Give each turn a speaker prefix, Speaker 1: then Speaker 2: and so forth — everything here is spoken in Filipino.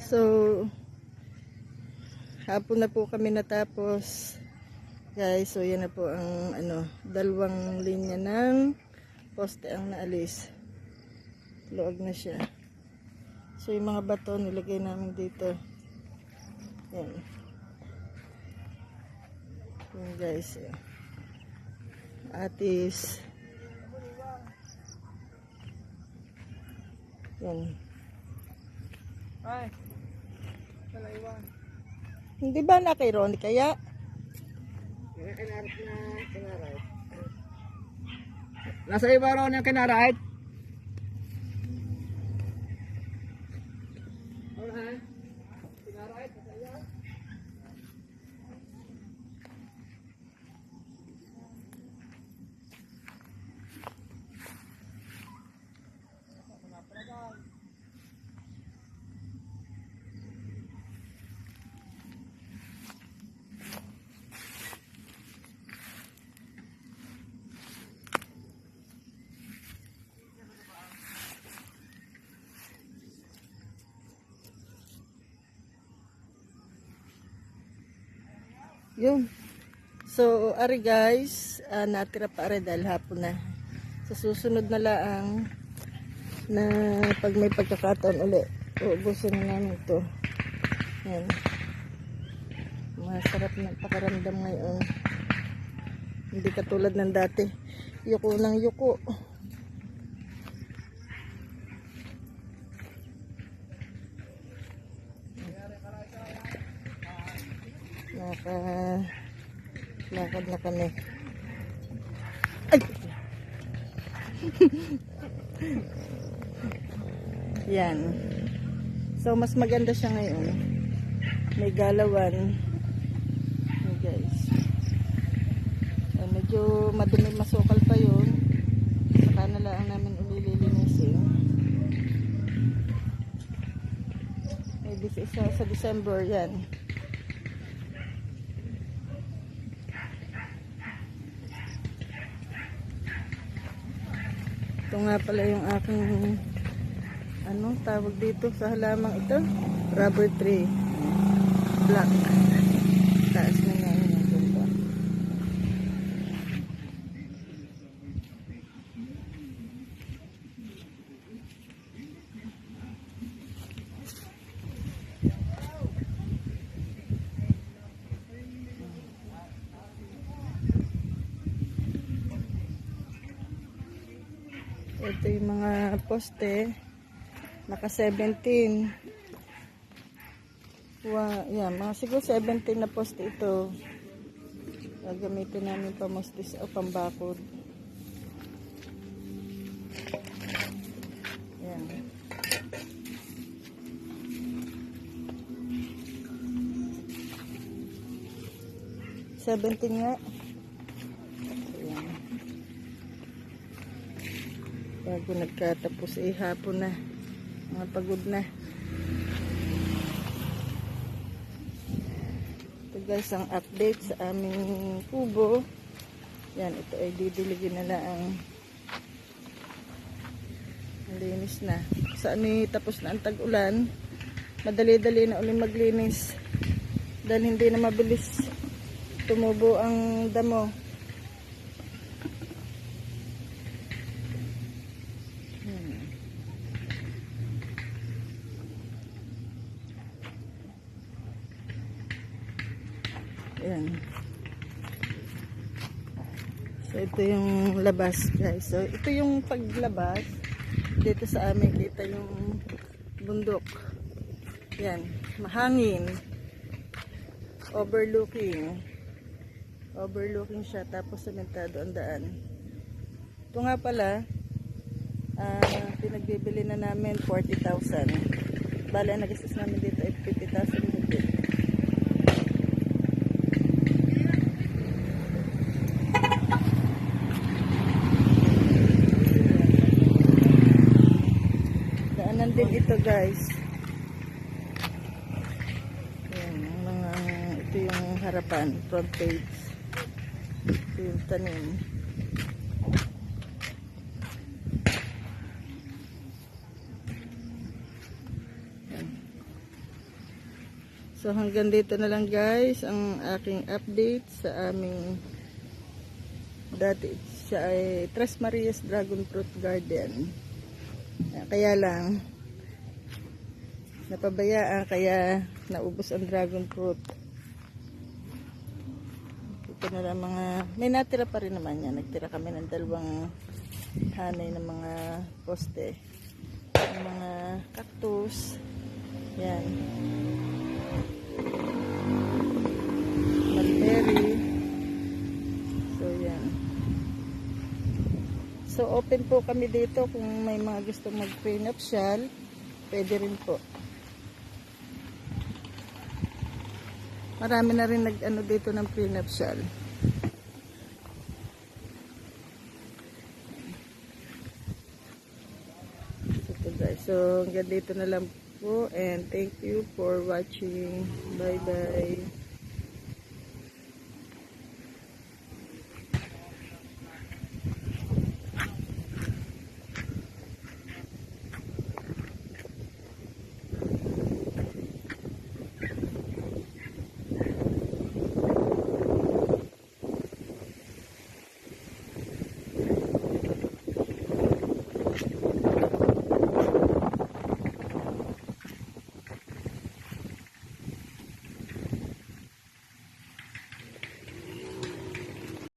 Speaker 1: So, hapon na po kami natapos. Guys, so yan na po ang ano, dalawang linya ng poste ang naalis. Luwag na siya. So, yung mga bato nilagay namin dito. Yan. Yan guys. eh. Atis. Yan.
Speaker 2: Ay. Talaiwan.
Speaker 1: Hindi ba na kay Ronnie kaya?
Speaker 2: Kinarat na kinarat. Nasa iba raw ng kinarat.
Speaker 1: Yun. So, ari guys, ah, natira pa ari dahil hapon na. Sa susunod na laang na pag may pagkakataon uli, uubusin na namin ito. Yan. Masarap na pakaramdam ngayon. Hindi katulad ng dati. Yuko ng yuko. Naka lakad na kami. Ay! Yan. So, mas maganda siya ngayon. May galawan. Yan, guys. Ah, medyo madumi masukal pa yun. Saka na lang namin ulililinisin. Maybe sa, isa, sa December yan. Ito nga pala yung aking ano tawag dito sa halamang ito? Rubber tree. Black. Taas na nga yun ang ganda ito yung mga poste. Naka 17 Wa, yan, mga siguro 17 na poste ito. Gagamitin namin pamustis o pambakod. Yan. Seventeen nga. Ayan. Bago nagkatapos eh hapon na. Mga pagod na. Ito guys ang update sa aming kubo. Yan, ito ay didiligin na lang. Malinis na. Saan eh, tapos na ang tag-ulan. Madali-dali na ulit maglinis. Dahil hindi na mabilis tumubo ang damo. Ayan. So, ito yung labas, guys. So, ito yung paglabas. Dito sa amin, kita yung bundok. Yan. Mahangin. Overlooking. Overlooking siya. Tapos sementado ang daan. Ito nga pala, ah, pinagbibili na namin 40,000. Bala, nag-assess namin dito ay 50,000 guys. Ayan, mga, ito yung harapan, front page. Ito yung tanim. So hanggang dito na lang guys ang aking update sa aming dati siya ay Tres Marias Dragon Fruit Garden. Kaya lang napabayaan kaya naubos ang dragon fruit. Ito na lang mga may natira pa rin naman yan. Nagtira kami ng dalawang hanay ng mga poste. Ng mga cactus. Yan. Mulberry. So, yan. So, open po kami dito kung may mga gusto mag-prenuptial. Pwede rin po. Marami na rin nag-ano dito ng prenuptial. So, guys. So, hanggang dito na lang po. And thank you for watching. Bye-bye.